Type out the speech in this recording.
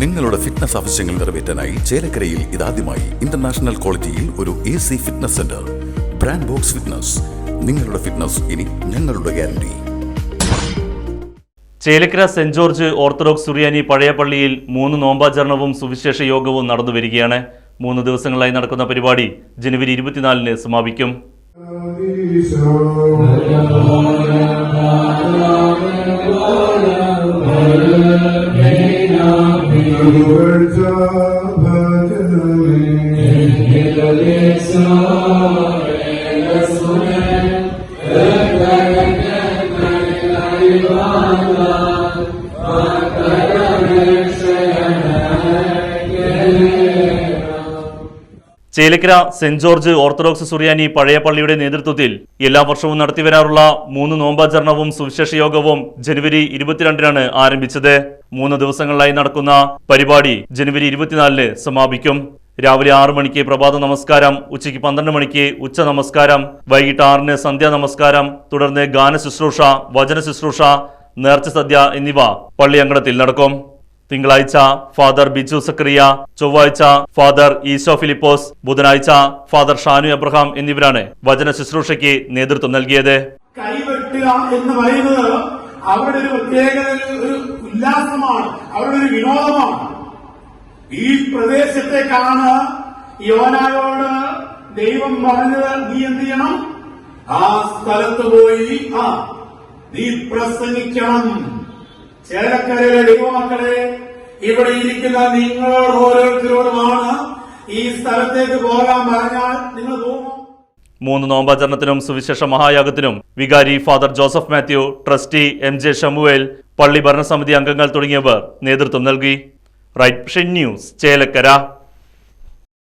നിങ്ങളുടെ ഫിറ്റ്നസ് ആവശ്യങ്ങൾ നിറവേറ്റാനായി ചേലക്കരയിൽ ഇതാദ്യമായി ഇന്റർനാഷണൽ ക്വാളിറ്റിയിൽ ഒരു A C fitness centre brand box fitness നിങ്ങളുടെ ഫിറ്റ്നസ് ഇനി ഞങ്ങളുടെ ഗ്യാരണ്ടി ചേലക്കര സെന്റ് ജോർജ് ഓർത്തഡോക്സ് സുറിയാനി പഴയ പള്ളിയിൽ മൂന്ന് നോമ്പാചരണവും സുവിശേഷ യോഗവും നടന്നു വരികയാണ് മൂന്ന് ദിവസങ്ങളായി നടക്കുന്ന പരിപാടി ജനുവരി ഇരുപത്തിനാലിന് സമാപിക്കും ചേലക്കര സെന്റ് ജോർജ് ഓർത്തഡോക്സ് സുറിയാനി പഴയ പള്ളിയുടെ നേതൃത്വത്തിൽ എല്ലാ വർഷവും നടത്തിവരാറുള്ള മൂന്ന് നോമ്പാചരണവും സുവിശേഷ യോഗവും ജനുവരി ഇരുപത്തിരണ്ടിനാണ് ആരംഭിച്ചത്. മൂന്ന് ദിവസങ്ങളിലായി നടക്കുന്ന പരിപാടി ജനുവരി ഇരുപത്തിനാലിന് സമാപിക്കും. രാവിലെ ആറു മണിക്ക് പ്രഭാത നമസ്കാരം ഉച്ചയ്ക്ക് പന്ത്രണ്ട് മണിക്ക് ഉച്ച നമസ്കാരം വൈകിട്ട് ആറിന് സന്ധ്യാ നമസ്കാരം തുടർന്ന് ഗാന ശുശ്രൂഷ വചന ശുശ്രൂഷ നേർച്ച സദ്യ എന്നിവ പള്ളിയങ്കണത്തിൽ നടക്കും. തിങ്കളാഴ്ച ഫാദർ ബിജു സക്രിയ ചൊവ്വാഴ്ച ഫാദർ ഈശോ ഫിലിപ്പോസ് ബുധനാഴ്ച ഫാദർ ഷാനു എബ്രഹാം എന്നിവരാണ് വചന ശുശ്രൂഷയ്ക്ക് നേതൃത്വം നൽകിയത്. കൈവെട്ടുക എന്ന് പറയുന്നത് അവരുടെ ഒരു പ്രത്യേകത ഒരു- ഉല്ലാസമാണ് അവരുടെ ഒരു വിനോദമാണ്. ഈ പ്രദേശത്തേക്കാണ് യോനായോട് ദൈവം പറഞ്ഞത് നീ എന്ത് ചെയ്യണം? ആ സ്ഥലത്ത് പോയി ആ നീ പ്രസംഗിക്കണം. ചേലക്കരയിലെ ദൈവമക്കളെ ഇവിടെ ഇരിക്കുന്ന നിങ്ങളോട് ഓരോരുത്തരോടുമാണ് ഈ സ്ഥലത്തേക്ക് പോകാൻ പറഞ്ഞാൽ നിങ്ങൾ പോകുമോ മൂന്ന് നോമ്പാചരണത്തിനും സുവിശേഷ മഹായാഗത്തിനും വികാരി father Joseph Mathew trustee M J Shamuel പള്ളി ഭരണസമിതി അംഗങ്ങൾ തുടങ്ങിയവർ നേതൃത്വം നൽകി. Right news Chelakkara.